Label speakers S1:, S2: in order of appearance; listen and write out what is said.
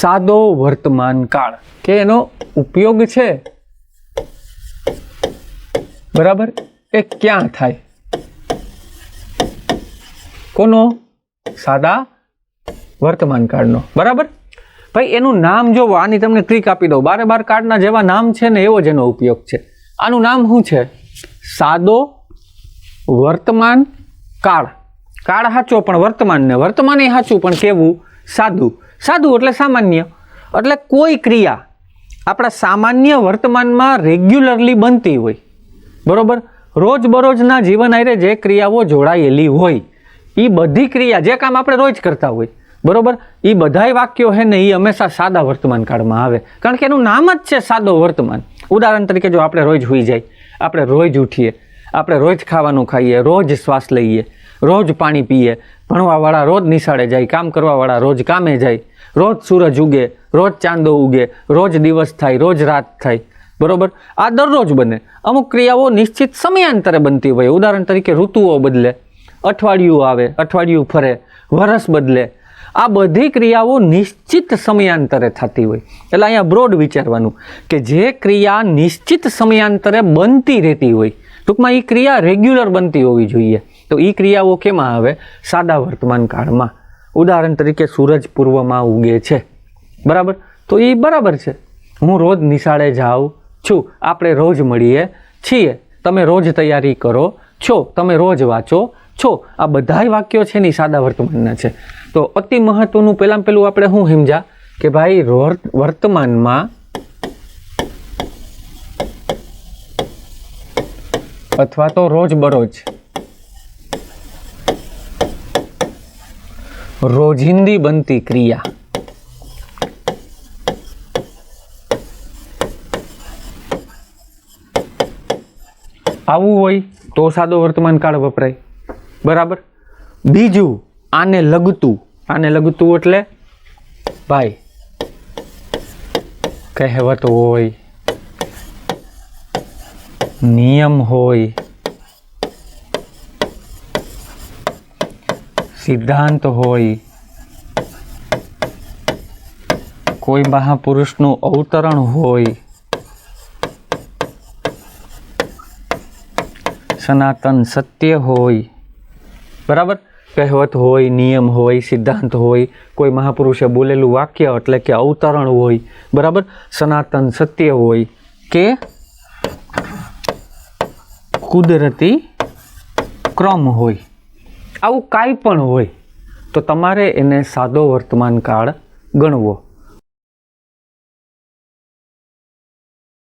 S1: સાદો વર્તમાન કાળ, કે એનો ઉપયોગ છે? બરાબર? એ ક્યાં થાય? કોનો? સાદા વર્તમાન કાળનો. બરાબર? ભાઈ, એનું નામ જોવો આની તમને ટ્રીક આપી દઉં. બારે બાર કાર્ડના જેવા નામ છે ને, એવો જ એનો ઉપયોગ છે. આનું નામ શું છે? સાદો વર્તમાન કાળ. કાળ સાચો પણ વર્તમાન ને વર્તમાન એ સાચું પણ કેવું? સાદું. સાદું એટલે સામાન્ય. એટલે કોઈ ક્રિયા આપણા સામાન્ય વર્તમાનમાં રેગ્યુલરલી બનતી હોય. બરાબર? રોજબરોજના જીવન આરે જે ક્રિયાઓ જોડાયેલી હોય એ બધી ક્રિયા જે કામ આપણે રોજ કરતા હોય, બરાબર? એ બધાય વાક્યો છે ને એ હંમેશા સાદા વર્તમાન કાળમાં આવે. કારણ કે એનું નામ જ છે સાદો વર્તમાન. ઉદાહરણ તરીકે જો આપણે રોજ હોઈ જાય, આપણે રોજ ઉઠીએ, આપણે રોજ ખાવાનું ખાઈએ, રોજ શ્વાસ લઈએ રોજ પાણી પીએ, ભણવાવાળા રોજ નિશાળે જાય, કામ કરવાવાળા રોજ કામે જાય. રોજ સૂરજ ઉગે, રોજ ચાંદો ઉગે, રોજ દિવસ થાય, રોજ રાત થાય. બરોબર? આ દરરોજ બને. અમુક ક્રિયાઓ નિશ્ચિત સમયાંતરે બનતી હોય. ઉદાહરણ તરીકે ઋતુઓ બદલે, અઠવાડિયું આવે, અઠવાડિયું ફરે, વરસ બદલે. આ બધી ક્રિયાઓ નિશ્ચિત સમયાંતરે થતી હોય. એટલે અહીંયા બ્રોડ વિચારવાનું કે જે ક્રિયા નિશ્ચિત સમયાંતરે બનતી રહેતી હોય, ટૂંકમાં એ ક્રિયા રેગ્યુલર બનતી હોવી જોઈએ. તો એ ક્રિયાઓ કેમાં આવે? સાદા વર્તમાન કાળમાં. ઉદાહરણ તરીકે સૂરજ પૂર્વમાં ઉગે છે. બરાબર? તો એ બરાબર છે. હું રોજ નિશાળે જાઉં છું. આપણે રોજ મળીએ છીએ. તમે રોજ તૈયારી કરો છો. તમે રોજ વાંચો છો. આ બધાય વાક્યો છે ને સાદા વર્તમાનના છે. તો અતિ મહત્વનું પહેલાં પેલું આપણે શું સમજા કે ભાઈ વર્તમાનમાં અથવા તો રોજ રોજિંદી બનતી ક્રિયા. આવું હોય તો સાદો વર્તમાન કાળ વપરાય. બરાબર? બીજું, આને લગતું. આને લગતું એટલે ભાઈ, કહેવત હોય, નિયમ હોય સિદ્ધાંત હોય, કોઈ મહાપુરુષનું અવતરણ હોય, સનાતન સત્ય હોય, બરાબર? કહેવત હોય, નિયમ હોય, સિદ્ધાંત હોય, કોઈ મહાપુરુષે બોલેલું વાક્ય એટલે કે અવતરણ હોય, બરાબર? સનાતન સત્ય હોય કે કુદરતી ક્રમ હોય. આવું કાંઈ પણ હોય તો તમારે એને સાદો વર્તમાન કાળ ગણવો.